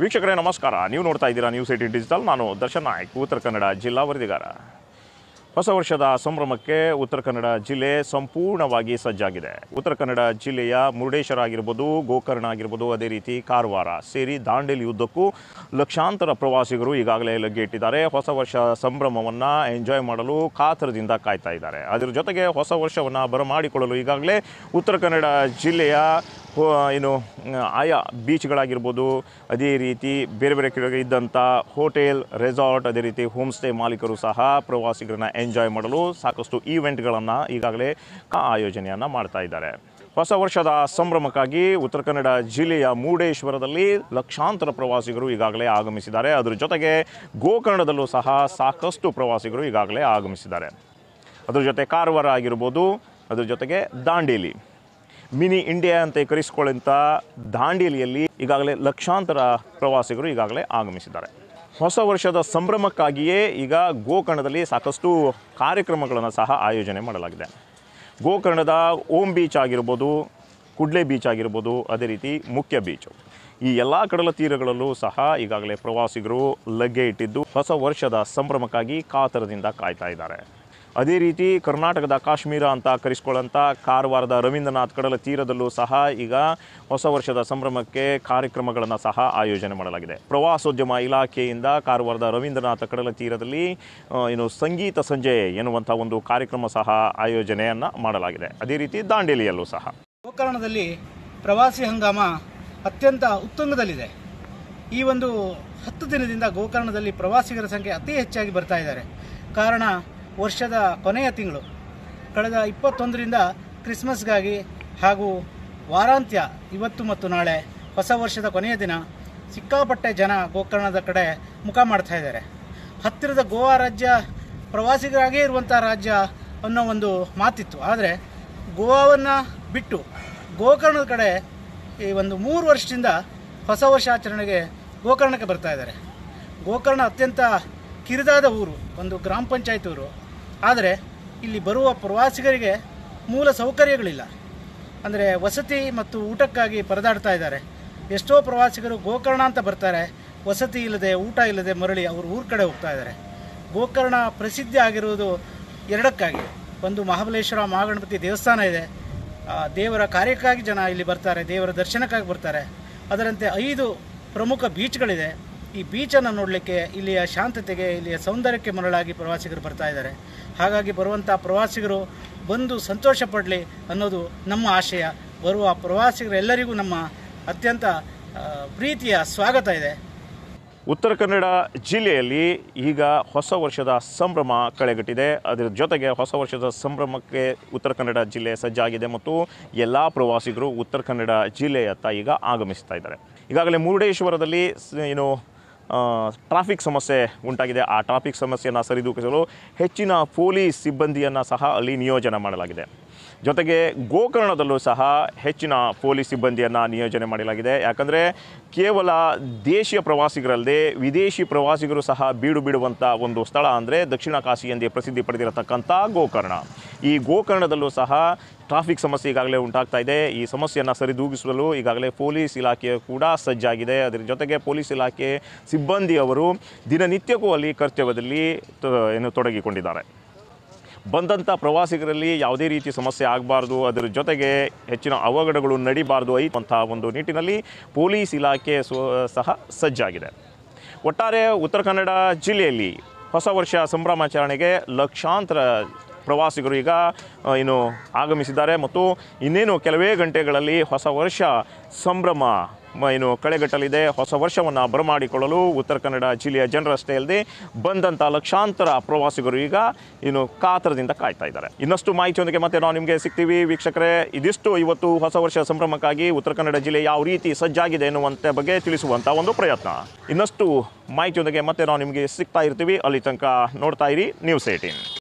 ವೀಕ್ಷಕರೇ, ನಮಸ್ಕಾರ. ನೀವು ನೋಡ್ತಾ ಇದ್ದೀರಾ ನ್ಯೂಸ್ ಏಟಿನ್ ಡಿಜಿಟಲ್ ನಾನು ದರ್ಶನ್ ನಾಯ್ಕ್, ಉತ್ತರ ಕನ್ನಡ ಜಿಲ್ಲಾ ವರದಿಗಾರ. ಹೊಸ ವರ್ಷದ ಸಂಭ್ರಮಕ್ಕೆ ಉತ್ತರ ಕನ್ನಡ ಜಿಲ್ಲೆ ಸಂಪೂರ್ಣವಾಗಿ ಸಜ್ಜಾಗಿದೆ. ಉತ್ತರ ಕನ್ನಡ ಜಿಲ್ಲೆಯ ಮುರುಡೇಶ್ವರ ಆಗಿರ್ಬೋದು, ಗೋಕರ್ಣ ಆಗಿರ್ಬೋದು, ಅದೇ ರೀತಿ ಕಾರವಾರ ಸೇರಿ ದಾಂಡೇಲಿ ಉದ್ದಕ್ಕೂ ಲಕ್ಷಾಂತರ ಪ್ರವಾಸಿಗರು ಈಗಾಗಲೇ ಲಗ್ಗೆ ಇಟ್ಟಿದ್ದಾರೆ. ಹೊಸ ವರ್ಷ ಸಂಭ್ರಮವನ್ನು ಎಂಜಾಯ್ ಮಾಡಲು ಕಾತರದಿಂದ ಕಾಯ್ತಾ ಇದ್ದಾರೆ. ಅದರ ಜೊತೆಗೆ ಹೊಸ ವರ್ಷವನ್ನು ಬರಮಾಡಿಕೊಳ್ಳಲು ಈಗಾಗಲೇ ಉತ್ತರ ಕನ್ನಡ ಜಿಲ್ಲೆಯ ಏನು ಆಯಾ ಬೀಚ್ಗಳಾಗಿರ್ಬೋದು, ಅದೇ ರೀತಿ ಬೇರೆ ಬೇರೆ ಕಡೆ ಇದ್ದಂಥ ಹೋಟೆಲ್, ರೆಸಾರ್ಟ್, ಅದೇ ರೀತಿ ಹೋಮ್ ಸ್ಟೇ ಮಾಲೀಕರು ಸಹ ಪ್ರವಾಸಿಗರನ್ನ ಎಂಜಾಯ್ ಮಾಡಲು ಸಾಕಷ್ಟು ಈವೆಂಟ್ಗಳನ್ನು ಈಗಾಗಲೇ ಆಯೋಜನೆಯನ್ನು ಮಾಡ್ತಾ ಇದ್ದಾರೆ. ಹೊಸ ವರ್ಷದ ಸಂಭ್ರಮಕ್ಕಾಗಿ ಉತ್ತರ ಕನ್ನಡ ಜಿಲ್ಲೆಯ ಮೂಡೇಶ್ವರದಲ್ಲಿ ಲಕ್ಷಾಂತರ ಪ್ರವಾಸಿಗರು ಈಗಾಗಲೇ ಆಗಮಿಸಿದ್ದಾರೆ. ಅದರ ಜೊತೆಗೆ ಗೋಕರ್ಣದಲ್ಲೂ ಸಹ ಸಾಕಷ್ಟು ಪ್ರವಾಸಿಗರು ಈಗಾಗಲೇ ಆಗಮಿಸಿದ್ದಾರೆ. ಅದರ ಜೊತೆ ಕಾರವಾರ ಆಗಿರ್ಬೋದು, ಅದರ ಜೊತೆಗೆ ದಾಂಡೇಲಿ. ಮಿನಿ ಇಂಡಿಯಾ ಅಂತ ಕರೆಸಿಕೊಳ್ಳುವಂಥ ದಾಂಡೇಲಿಯಲ್ಲಿ ಈಗಾಗಲೇ ಲಕ್ಷಾಂತರ ಪ್ರವಾಸಿಗರು ಈಗಾಗಲೇ ಆಗಮಿಸಿದ್ದಾರೆ. ಹೊಸ ವರ್ಷದ ಸಂಭ್ರಮಕ್ಕಾಗಿಯೇ ಈಗ ಗೋಕರ್ಣದಲ್ಲಿ ಸಾಕಷ್ಟು ಕಾರ್ಯಕ್ರಮಗಳನ್ನು ಸಹ ಆಯೋಜನೆ ಮಾಡಲಾಗಿದೆ. ಗೋಕರ್ಣದ ಓಂ ಬೀಚ್ ಆಗಿರ್ಬೋದು, ಕುಡ್ಲೆ ಬೀಚ್ ಆಗಿರ್ಬೋದು, ಅದೇ ರೀತಿ ಮುಖ್ಯ ಬೀಚು. ಈ ಎಲ್ಲ ಕಡಲ ತೀರಗಳಲ್ಲೂ ಸಹ ಈಗಾಗಲೇ ಪ್ರವಾಸಿಗರು ಲಗ್ಗೆ ಇಟ್ಟಿದ್ದು ಹೊಸ ವರ್ಷದ ಸಂಭ್ರಮಕ್ಕಾಗಿ ಕಾತರದಿಂದ ಕಾಯ್ತಾ ಇದ್ದಾರೆ. ಅದೇ ರೀತಿ ಕರ್ನಾಟಕದ ಕಾಶ್ಮೀರ ಅಂತ ಕರೆಸ್ಕೊಳ್ಳೋಂಥ ಕಾರವಾರದ ರವೀಂದ್ರನಾಥ್ ಕಡಲ ತೀರದಲ್ಲೂ ಸಹ ಈಗ ಹೊಸ ವರ್ಷದ ಸಂಭ್ರಮಕ್ಕೆ ಕಾರ್ಯಕ್ರಮಗಳನ್ನು ಸಹ ಆಯೋಜನೆ ಮಾಡಲಾಗಿದೆ. ಪ್ರವಾಸೋದ್ಯಮ ಇಲಾಖೆಯಿಂದ ಕಾರವಾರದ ರವೀಂದ್ರನಾಥ ಕಡಲ ತೀರದಲ್ಲಿ ಏನು ಸಂಗೀತ ಸಂಜೆ ಎನ್ನುವಂಥ ಒಂದು ಕಾರ್ಯಕ್ರಮ ಸಹ ಆಯೋಜನೆಯನ್ನು ಮಾಡಲಾಗಿದೆ. ಅದೇ ರೀತಿ ದಾಂಡೇಲಿಯಲ್ಲೂ ಸಹ. ಗೋಕರ್ಣದಲ್ಲಿ ಪ್ರವಾಸಿ ಹಂಗಾಮ ಅತ್ಯಂತ ಉತ್ತುಂಗದಲ್ಲಿದೆ. ಈ ಒಂದು ಹತ್ತು ದಿನದಿಂದ ಗೋಕರ್ಣದಲ್ಲಿ ಪ್ರವಾಸಿಗರ ಸಂಖ್ಯೆ ಅತಿ ಹೆಚ್ಚಾಗಿ ಬರ್ತಾ ಇದ್ದಾರೆ. ಕಾರಣ ವರ್ಷದ ಕೊನೆಯ ತಿಂಗಳು. ಕಳೆದ ಇಪ್ಪತ್ತೊಂದರಿಂದ ಕ್ರಿಸ್ಮಸ್ಗಾಗಿ ಹಾಗೂ ವಾರಾಂತ್ಯ ಇವತ್ತು ಮತ್ತು ನಾಳೆ ಹೊಸ ವರ್ಷದ ಕೊನೆಯ ದಿನ ಸಿಕ್ಕಾಪಟ್ಟೆ ಜನ ಗೋಕರ್ಣದ ಕಡೆ ಮುಖ ಮಾಡ್ತಾ ಇದ್ದಾರೆ. ಹತ್ತಿರದ ಗೋವಾ ರಾಜ್ಯ ಪ್ರವಾಸಿಗರಾಗೇ ಇರುವಂಥ ರಾಜ್ಯ ಅನ್ನೋ ಒಂದು ಮಾತಿತ್ತು. ಆದರೆ ಗೋವಾವನ್ನು ಬಿಟ್ಟು ಗೋಕರ್ಣದ ಕಡೆ ಈ ಒಂದು ಮೂರು ವರ್ಷದಿಂದ ಹೊಸ ವರ್ಷ ಆಚರಣೆಗೆ ಗೋಕರ್ಣಕ್ಕೆ ಬರ್ತಾ ಇದ್ದಾರೆ. ಗೋಕರ್ಣ ಅತ್ಯಂತ ಕಿರಿದಾದ ಊರು, ಒಂದು ಗ್ರಾಮ ಪಂಚಾಯತ್ ಊರು. ಆದರೆ ಇಲ್ಲಿ ಬರುವ ಪ್ರವಾಸಿಗರಿಗೆ ಮೂಲ ಸೌಕರ್ಯಗಳಿಲ್ಲ. ಅಂದರೆ ವಸತಿ ಮತ್ತು ಊಟಕ್ಕಾಗಿ ಪರದಾಡ್ತಾ ಇದ್ದಾರೆ. ಎಷ್ಟೋ ಪ್ರವಾಸಿಗರು ಗೋಕರ್ಣ ಅಂತ ಬರ್ತಾರೆ. ವಸತಿ ಇಲ್ಲದೆ, ಊಟ ಇಲ್ಲದೆ ಮರಳಿ ಅವರು ಊರ ಕಡೆ ಹೋಗ್ತಾ ಇದ್ದಾರೆ. ಗೋಕರ್ಣ ಪ್ರಸಿದ್ಧಿ ಆಗಿರುವುದು ಎರಡಕ್ಕಾಗಿ. ಒಂದು ಮಹಾಬಲೇಶ್ವರ, ಮಹಾಗಣಪತಿ ದೇವಸ್ಥಾನ ಇದೆ. ದೇವರ ಕಾರ್ಯಕ್ಕಾಗಿ ಜನ ಇಲ್ಲಿ ಬರ್ತಾರೆ, ದೇವರ ದರ್ಶನಕ್ಕಾಗಿ ಬರ್ತಾರೆ. ಅದರಂತೆ ಐದು ಪ್ರಮುಖ ಬೀಚ್ಗಳಿದೆ ಈ ಬೀಚನ್ನು ನೋಡಲಿಕ್ಕೆ ಇಲ್ಲಿಯ ಶಾಂತತೆಗೆ, ಇಲ್ಲಿಯ ಸೌಂದರ್ಯಕ್ಕೆ ಮರಳಾಗಿ ಪ್ರವಾಸಿಗರು ಬರ್ತಾ ಇದ್ದಾರೆ. ಹಾಗಾಗಿ ಬರುವಂಥ ಪ್ರವಾಸಿಗರು ಬಂದು ಸಂತೋಷ ಪಡಲಿ ಅನ್ನೋದು ನಮ್ಮ ಆಶಯ. ಬರುವ ಪ್ರವಾಸಿಗರೆಲ್ಲರಿಗೂ ನಮ್ಮ ಅತ್ಯಂತ ಪ್ರೀತಿಯ ಸ್ವಾಗತ ಇದೆ. ಉತ್ತರ ಕನ್ನಡ ಜಿಲ್ಲೆಯಲ್ಲಿ ಈಗ ಹೊಸ ವರ್ಷದ ಸಂಭ್ರಮ ಕಳೆಗಟ್ಟಿದೆ. ಅದರ ಜೊತೆಗೆ ಹೊಸ ವರ್ಷದ ಸಂಭ್ರಮಕ್ಕೆ ಉತ್ತರ ಕನ್ನಡ ಜಿಲ್ಲೆ ಸಜ್ಜಾಗಿದೆ ಮತ್ತು ಎಲ್ಲ ಪ್ರವಾಸಿಗರು ಉತ್ತರ ಕನ್ನಡ ಜಿಲ್ಲೆಯತ್ತ ಈಗ ಆಗಮಿಸ್ತಾ ಇದ್ದಾರೆ. ಈಗಾಗಲೇ ಮುರುಡೇಶ್ವರದಲ್ಲಿ ಏನು ಟ್ರಾಫಿಕ್ ಸಮಸ್ಯೆ ಉಂಟಾಗಿದೆ. ಆ ಟ್ರಾಫಿಕ್ ಸಮಸ್ಯೆಯನ್ನು ಸರಿದೂಗಿಸಲು ಹೆಚ್ಚಿನ ಪೊಲೀಸ್ ಸಿಬ್ಬಂದಿಯನ್ನು ಸಹ ಅಲ್ಲಿ ನಿಯೋಜನೆ ಮಾಡಲಾಗಿದೆ. ಜೊತೆಗೆ ಗೋಕರ್ಣದಲ್ಲೂ ಸಹ ಹೆಚ್ಚಿನ ಪೊಲೀಸ್ ಸಿಬ್ಬಂದಿಯನ್ನು ನಿಯೋಜನೆ ಮಾಡಲಾಗಿದೆ. ಯಾಕಂದರೆ ಕೇವಲ ದೇಶೀಯ ಪ್ರವಾಸಿಗರಲ್ಲದೆ ವಿದೇಶಿ ಪ್ರವಾಸಿಗರು ಸಹ ಬೀಡು ಬಿಡುವಂಥ ಒಂದು ಸ್ಥಳ ಅಂದರೆ ದಕ್ಷಿಣ ಕಾಶಿ ಎಂದೇ ಪ್ರಸಿದ್ಧಿ ಪಡೆದಿರತಕ್ಕಂಥ ಗೋಕರ್ಣ. ಈ ಗೋಕರ್ಣದಲ್ಲೂ ಸಹ ಟ್ರಾಫಿಕ್ ಸಮಸ್ಯೆ ಈಗಾಗಲೇ ಉಂಟಾಗ್ತಾ ಇದೆ. ಈ ಸಮಸ್ಯೆಯನ್ನು ಸರಿದೂಗಿಸಲು ಈಗಾಗಲೇ ಪೊಲೀಸ್ ಇಲಾಖೆ ಕೂಡ ಸಜ್ಜಾಗಿದೆ. ಅದರ ಜೊತೆಗೆ ಪೊಲೀಸ್ ಇಲಾಖೆ ಸಿಬ್ಬಂದಿಯವರು ದಿನನಿತ್ಯವೂ ಅಲ್ಲಿ ಕರ್ತವ್ಯದಲ್ಲಿ ಏನು ತೊಡಗಿಕೊಂಡಿದ್ದಾರೆ. ಬಂದಂಥ ಪ್ರವಾಸಿಗರಲ್ಲಿ ಯಾವುದೇ ರೀತಿ ಸಮಸ್ಯೆ ಆಗಬಾರ್ದು, ಅದರ ಜೊತೆಗೆ ಹೆಚ್ಚಿನ ಅವಘಡಗಳು ನಡಿಬಾರ್ದು ಐತಂಥ ಒಂದು ನಿಟ್ಟಿನಲ್ಲಿ ಪೊಲೀಸ್ ಇಲಾಖೆ ಸಹ ಸಜ್ಜಾಗಿದೆ. ಒಟ್ಟಾರೆ ಉತ್ತರ ಕನ್ನಡ ಜಿಲ್ಲೆಯಲ್ಲಿ ಹೊಸ ವರ್ಷ ಸಂಭ್ರಮಾಚರಣೆಗೆ ಲಕ್ಷಾಂತರ ಪ್ರವಾಸಿಗರು ಈಗ ಏನು ಆಗಮಿಸಿದ್ದಾರೆ ಮತ್ತು ಇನ್ನೇನು ಕೆಲವೇ ಗಂಟೆಗಳಲ್ಲಿ ಹೊಸ ವರ್ಷ ಸಂಭ್ರಮ ಏನು ಕಳೆಗಟ್ಟಲಿದೆ. ಹೊಸ ವರ್ಷವನ್ನು ಬರಮಾಡಿಕೊಳ್ಳಲು ಉತ್ತರ ಕನ್ನಡ ಜಿಲ್ಲೆಯ ಜನರಷ್ಟೇ ಅಲ್ಲದೆ ಬಂದಂಥ ಲಕ್ಷಾಂತರ ಪ್ರವಾಸಿಗರು ಈಗ ಇನ್ನು ಕಾತರದಿಂದ ಕಾಯ್ತಾ ಇದ್ದಾರೆ. ಇನ್ನಷ್ಟು ಮಾಹಿತಿಯೊಂದಿಗೆ ಮತ್ತೆ ನಾವು ನಿಮಗೆ ಸಿಗ್ತೀವಿ. ವೀಕ್ಷಕರೇ, ಇದಿಷ್ಟು ಇವತ್ತು ಹೊಸ ವರ್ಷ ಸಂಭ್ರಮಕ್ಕಾಗಿ ಉತ್ತರ ಕನ್ನಡ ಜಿಲ್ಲೆ ಯಾವ ರೀತಿ ಸಜ್ಜಾಗಿದೆ ಎನ್ನುವಂಥ ಬಗ್ಗೆ ತಿಳಿಸುವಂಥ ಒಂದು ಪ್ರಯತ್ನ. ಇನ್ನಷ್ಟು ಮಾಹಿತಿಯೊಂದಿಗೆ ಮತ್ತೆ ನಾವು ನಿಮಗೆ ಸಿಗ್ತಾ ಇರ್ತೀವಿ. ಅಲ್ಲಿ ತನಕ ನೋಡ್ತಾ ಇರಿ. News eighteen